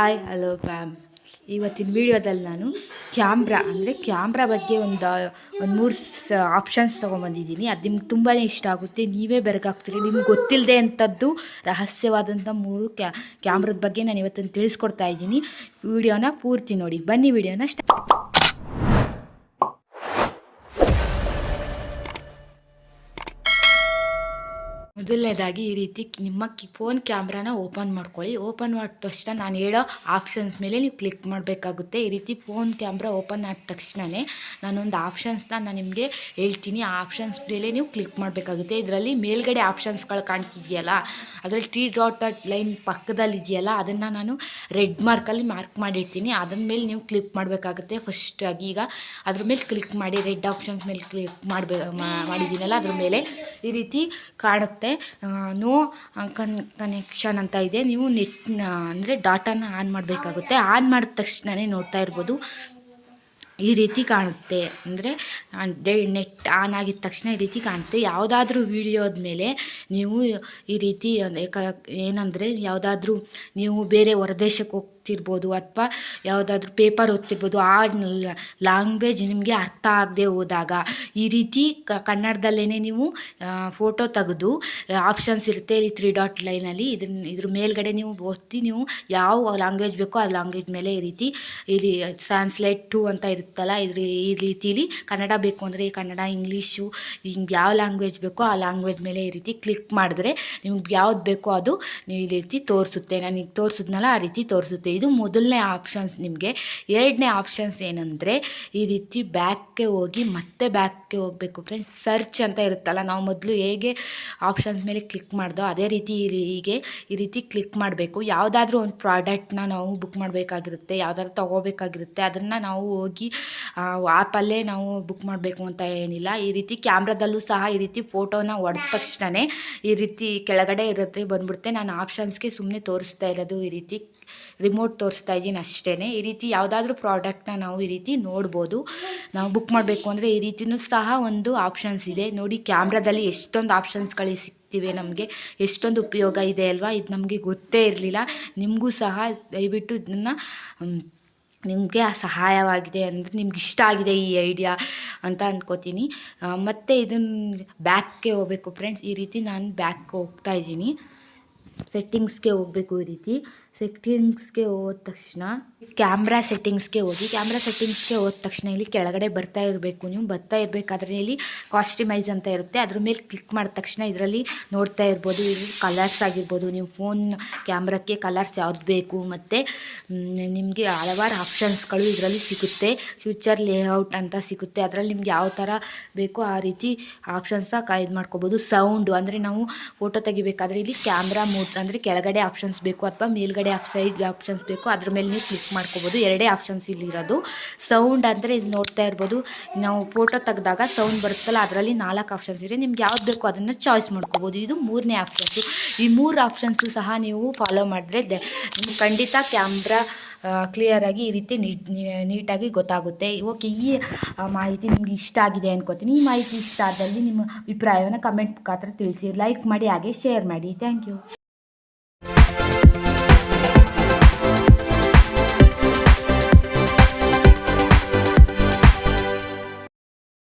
Hi hello ಬ್ಯಾಮ್ ಇವತ್ತಿನ ವಿಡಿಯೋದಲ್ಲಿ ನಾನು ಕ್ಯಾಮ್ರಾ, ಅಂದರೆ ಕ್ಯಾಮ್ರಾ ಬಗ್ಗೆ ಒಂದು ಒಂದು ಮೂರು ಸ ಆಪ್ಷನ್ಸ್ ತೊಗೊಂಬಂದಿದ್ದೀನಿ ಅದು ನಿಮ್ಗೆ ತುಂಬಾ ಇಷ್ಟ ಆಗುತ್ತೆ. ನೀವೇ ಬೆರಗಾಗ್ತೀರಿ. ನಿಮ್ಗೆ ಗೊತ್ತಿಲ್ಲದೆ ಅಂಥದ್ದು ರಹಸ್ಯವಾದಂಥ ಮೂರು ಕ್ಯಾ, ಕ್ಯಾಮ್ರದ ಬಗ್ಗೆ ನಾನು ಇವತ್ತನ್ನು ತಿಳಿಸ್ಕೊಡ್ತಾ ಇದ್ದೀನಿ. ವಿಡಿಯೋನ ಪೂರ್ತಿ ನೋಡಿ. ಬನ್ನಿ ವಿಡಿಯೋನ ಸ್ಟ ಮೊದಲನೇದಾಗಿ ಈ ರೀತಿ ನಿಮ್ಮ ಕಿ ಫೋನ್ ಕ್ಯಾಮ್ರಾನ ಓಪನ್ ಮಾಡ್ಕೊಳ್ಳಿ. ಓಪನ್ ಮಾಡಿದ ತಕ್ಷಣ ನಾನು ಹೇಳೋ ಆಪ್ಷನ್ಸ್ ಮೇಲೆ ನೀವು ಕ್ಲಿಕ್ ಮಾಡಬೇಕಾಗುತ್ತೆ. ಈ ರೀತಿ ಫೋನ್ ಕ್ಯಾಮ್ರಾ ಓಪನ್ ಆದ ತಕ್ಷಣವೇ ನಾನೊಂದು ಆಪ್ಷನ್ಸ್ನ ನಾನು ನಿಮಗೆ ಹೇಳ್ತೀನಿ. ಆ ಆಪ್ಷನ್ಸ್ ಮೇಲೆ ನೀವು ಕ್ಲಿಕ್ ಮಾಡಬೇಕಾಗುತ್ತೆ. ಇದರಲ್ಲಿ ಮೇಲ್ಗಡೆ ಆಪ್ಷನ್ಸ್ಗಳು ಕಾಣ್ತಿದೆಯಲ್ಲ, ಅದರಲ್ಲಿ ಟ್ರೀ ಡಾಟ್ ಲೈನ್ ಪಕ್ಕದಲ್ಲಿ ಇದೆಯಲ್ಲ ಅದನ್ನು ನಾನು ರೆಡ್ ಮಾರ್ಕಲ್ಲಿ ಮಾರ್ಕ್ ಮಾಡಿರ್ತೀನಿ. ಅದನ್ನ ಮೇಲೆ ನೀವು ಕ್ಲಿಕ್ ಮಾಡಬೇಕಾಗುತ್ತೆ. ಫಸ್ಟಾಗಿ ಈಗ ಅದ್ರ ಮೇಲೆ ಕ್ಲಿಕ್ ಮಾಡಿ ರೆಡ್ ಆಪ್ಷನ್ಸ್ ಮೇಲೆ ಕ್ಲಿಕ್ ಮಾಡಬೇಕು ಮಾಡಿದ್ದೀನಲ್ಲ, ಅದ್ರ ಮೇಲೆ ಈ ರೀತಿ ಕಾಣುತ್ತೆ. ನೋ ಕನ್ ಕನೆಕ್ಷನ್ ಅಂತ ಇದೆ. ನೀವು ನೆಟ್ ಅಂದರೆ ಡಾಟಾನ ಆನ್ ಮಾಡಬೇಕಾಗುತ್ತೆ. ಆನ್ ಮಾಡಿದ ತಕ್ಷಣವೇ ನೋಡ್ತಾ ಇರ್ಬೋದು. ಈ ರೀತಿ ಕಾಣುತ್ತೆ. ಅಂದರೆ ನೆಟ್ ಆನ್ ಆಗಿದ ತಕ್ಷಣ ಈ ರೀತಿ ಕಾಣುತ್ತೆ. ಯಾವುದಾದ್ರೂ ವೀಡಿಯೋದ ಮೇಲೆ ನೀವು ಈ ರೀತಿ ಏನಂದರೆ, ಯಾವುದಾದ್ರೂ ನೀವು ಬೇರೆ ಹೊರದೇಶಕ್ಕೆ ಹೋಗ್ತಿರ್ಬೋದು ಅಥವಾ ಯಾವುದಾದ್ರೂ ಪೇಪರ್ ಓದ್ತಿರ್ಬೋದು, ಆ ಲ್ಯಾಂಗ್ವೇಜ್ ನಿಮಗೆ ಅರ್ಥ ಆಗದೆ ಹೋದಾಗ ಈ ರೀತಿ ಕನ್ನಡದಲ್ಲೇ ನೀವು ಫೋಟೋ ತೆಗೆದು, ಆಪ್ಷನ್ಸ್ ಇರುತ್ತೆ ಈ ತ್ರೀ ಡಾಟ್ ಲೈನಲ್ಲಿ. ಇದನ್ನ ಇದ್ರ ಮೇಲ್ಗಡೆ ನೀವು ಓದ್ತಿ ನೀವು ಯಾವ ಲ್ಯಾಂಗ್ವೇಜ್ ಬೇಕೋ ಆ ಲ್ಯಾಂಗ್ವೇಜ್ ಮೇಲೆ ಈ ರೀತಿ ಇಲ್ಲಿ ಟ್ರಾನ್ಸ್ಲೇಟ್ ಟು ಅಂತ ಇರುತ್ತಲ್ಲ ಇದ್ರ, ಈ ರೀತಿಲಿ ಕನ್ನಡ ಬೇಕು ಅಂದರೆ ಕನ್ನಡ, ಇಂಗ್ಲೀಷು, ಹಿಂಗೆ ಯಾವ ಲ್ಯಾಂಗ್ವೇಜ್ ಬೇಕೋ ಆ ಲ್ಯಾಂಗ್ವೇಜ್ ಮೇಲೆ ಈ ರೀತಿ ಕ್ಲಿಕ್ ಮಾಡಿದ್ರೆ ನಿಮ್ಗೆ ಯಾವ್ದು ಬೇಕೋ ಅದು ನೀವು ಈ ರೀತಿ ತೋರಿಸುತ್ತೆ. ನನಗೆ ತೋರಿಸಿದ್ನಲ್ಲ, ಆ ರೀತಿ ತೋರಿಸುತ್ತೆ. ಇದು ಮೊದಲನೇ ಆಪ್ಷನ್ಸ್ ನಿಮಗೆ. ಎರಡನೇ ಆಪ್ಷನ್ಸ್ ಏನಂದರೆ ಈ ರೀತಿ ಬ್ಯಾಕ್ಗೆ ಹೋಗಿ ಮತ್ತೆ ಬ್ಯಾಕ್ಗೆ ಹೋಗಬೇಕು ಫ್ರೆಂಡ್ಸ್ ಸರ್ಚ್ ಅಂತ ಇರುತ್ತಲ್ಲ, ನಾವು ಮೊದಲು ಹೇಗೆ ಆಪ್ಷನ್ಸ್ ಮೇಲೆ ಕ್ಲಿಕ್ ಮಾಡ್ದೋ ಅದೇ ರೀತಿ ಹೀಗೆ ಈ ರೀತಿ ಕ್ಲಿಕ್ ಮಾಡಬೇಕು. ಯಾವುದಾದ್ರೂ ಒಂದು ಪ್ರಾಡಕ್ಟ್ನ ನಾವು ಬುಕ್ ಮಾಡಬೇಕಾಗಿರುತ್ತೆ, ಯಾವುದಾದ್ರು ತೊಗೋಬೇಕಾಗಿರುತ್ತೆ, ಅದನ್ನು ನಾವು ಹೋಗಿ ಆ್ಯಪಲ್ಲೇ ನಾವು ಬುಕ್ ಮಾಡಬೇಕು ಅಂತ ಏನಿಲ್ಲ. ಈ ರೀತಿ ಕ್ಯಾಮ್ರಾದಲ್ಲೂ ಸಹ ಈ ರೀತಿ ಫೋಟೋನ ಹೊಡೆದ ತಕ್ಷಣವೇ ಈ ರೀತಿ ಕೆಳಗಡೆ ಇರುತ್ತೆ, ಬಂದ್ಬಿಡುತ್ತೆ. ನಾನು ಆಪ್ಷನ್ಸ್ಗೆ ಸುಮ್ಮನೆ ತೋರಿಸ್ತಾ ಇರೋದು ಈ ರೀತಿ. ರಿಮೋಟ್ ತೋರಿಸ್ತಾ ಇದ್ದೀನಿ ಅಷ್ಟೇ ಈ ರೀತಿ ಯಾವುದಾದ್ರೂ ಪ್ರಾಡಕ್ಟ್ನ ನಾವು ಈ ರೀತಿ ನೋಡ್ಬೋದು. ನಾವು ಬುಕ್ ಮಾಡಬೇಕು ಅಂದರೆ ಈ ರೀತಿಯೂ ಸಹ ಒಂದು ಆಪ್ಷನ್ಸ್ ಇದೆ. ನೋಡಿ ಕ್ಯಾಮ್ರಾದಲ್ಲಿ ಎಷ್ಟೊಂದು ಆಪ್ಷನ್ಸ್ಗಳು ಸಿಗ್ತಿವೆ ನಮಗೆ. ಎಷ್ಟೊಂದು ಉಪಯೋಗ ಇದೆ ಅಲ್ವಾ? ಇದು ನಮಗೆ ಗೊತ್ತೇ ಇರಲಿಲ್ಲ. ನಿಮಗೂ ಸಹ ದಯವಿಟ್ಟು ಇದನ್ನು ನಿಮಗೆ ಸಹಾಯವಾಗಿದೆ ಅಂದರೆ ನಿಮ್ಗೆ ಇಷ್ಟ ಆಗಿದೆ ಈ ಐಡಿಯಾ ಅಂತ ಅಂದ್ಕೋತೀನಿ ಮತ್ತು ಇದನ್ನು ಬ್ಯಾಕ್ಗೆ ಹೋಗ್ಬೇಕು ಫ್ರೆಂಡ್ಸ್ ಈ ರೀತಿ ನಾನು ಬ್ಯಾಕ್ಗೆ ಹೋಗ್ತಾ ಇದ್ದೀನಿ. ಸೆಟ್ಟಿಂಗ್ಸ್ಗೆ ಹೋಗ್ಬೇಕು ಈ ರೀತಿ. ಸೆಟ್ಟಿಂಗ್ಸ್ಗೆ ಹೋದ ತಕ್ಷಣ, ಕ್ಯಾಮ್ರಾ ಸೆಟ್ಟಿಂಗ್ಸ್ಗೆ ಹೋಗಿ, ಕ್ಯಾಮ್ರಾ ಸೆಟ್ಟಿಂಗ್ಸ್ಗೆ ಹೋದ ತಕ್ಷಣ ಇಲ್ಲಿ ಕೆಳಗಡೆ ಬರ್ತಾ ಇರಬೇಕು. ನೀವು ಬರ್ತಾ ಇರಬೇಕಾದ್ರೆ ಇಲ್ಲಿ ಕಾಸ್ಟಿಮೈಸ್ ಅಂತ ಇರುತ್ತೆ. ಅದ್ರ ಮೇಲೆ ಕ್ಲಿಕ್ ಮಾಡಿದ ತಕ್ಷಣ ಇದರಲ್ಲಿ ನೋಡ್ತಾ ಇರ್ಬೋದು, ಇಲ್ಲಿ ಕಲರ್ಸ್ ಆಗಿರ್ಬೋದು. ನೀವು ಫೋನ್ ಕ್ಯಾಮ್ರಾಕ್ಕೆ ಕಲರ್ಸ್ ಯಾವ್ದು ಬೇಕು ಮತ್ತು ನಿಮಗೆ ಹಲವಾರು ಆಪ್ಷನ್ಸ್ಗಳು ಇದರಲ್ಲಿ ಸಿಗುತ್ತೆ. ಫ್ಯೂಚರ್ ಲೇಔಟ್ ಅಂತ ಸಿಗುತ್ತೆ. ಅದರಲ್ಲಿ ನಿಮ್ಗೆ ಯಾವ ಥರ ಬೇಕೋ ಆ ರೀತಿ ಆಪ್ಷನ್ಸ ಇದು ಮಾಡ್ಕೋಬೋದು. ಸೌಂಡು ಅಂದರೆ ನಾವು ಫೋಟೋ ತೆಗಿಬೇಕಾದ್ರೆ ಇಲ್ಲಿ ಕ್ಯಾಮ್ರಾ ಮೋಡ್ ಅಂದರೆ ಕೆಳಗಡೆ ಆಪ್ಷನ್ಸ್ ಬೇಕು ಅಥವಾ ಮೇಲ್ಗಡೆ ಆಫ್ ಸೈಡ್ ಆಪ್ಷನ್ಸ್ ಬೇಕು. ಅದ್ರ ಮೇಲೆ ನೀವು ಕ್ಲಿಕ್ ಮಾಡ್ಕೋಬೋದು. ಎರಡೇ ಆಪ್ಷನ್ಸ್ ಇಲ್ಲಿರೋದು. ಸೌಂಡ್ ಅಂದರೆ ಇದು ನೋಡ್ತಾ ಇರ್ಬೋದು. ನಾವು ಫೋಟೋ ತೆಗೆದಾಗ ಸೌಂಡ್ ಬರುತ್ತಲ್ಲ, ಅದರಲ್ಲಿ ನಾಲ್ಕು ಆಪ್ಷನ್ಸ್ ಇದೆ. ನಿಮ್ಗೆ ಯಾವ್ದು ಬೇಕು ಅದನ್ನು ಚಾಯ್ಸ್ ಮಾಡ್ಕೋಬೋದು. ಇದು ಮೂರನೇ ಆಪ್ಷನ್ಸು. ಈ ಮೂರು ಆಪ್ಷನ್ಸು ಸಹ ನೀವು ಫಾಲೋ ಮಾಡಿದ್ರೆ ನಿಮ್ಗೆ ಖಂಡಿತ ಕ್ಯಾಮ್ರಾ ಕ್ಲಿಯರಾಗಿ ಈ ರೀತಿ ನೀಟ್ ನೀಟಾಗಿ ಗೊತ್ತಾಗುತ್ತೆ. ಓಕೆ, ಈ ಮಾಹಿತಿ ನಿಮ್ಗೆ ಇಷ್ಟ ಆಗಿದೆ ಅನ್ಕೋತೀನಿ. ಈ ಮಾಹಿತಿ ಇಷ್ಟ ಆದಲ್ಲಿ ನಿಮ್ಮ ಅಭಿಪ್ರಾಯವನ್ನು ಕಮೆಂಟ್ ಮುಖಾಂತರ ತಿಳಿಸಿ. ಲೈಕ್ ಮಾಡಿ, ಹಾಗೆ ಶೇರ್ ಮಾಡಿ. Thank you.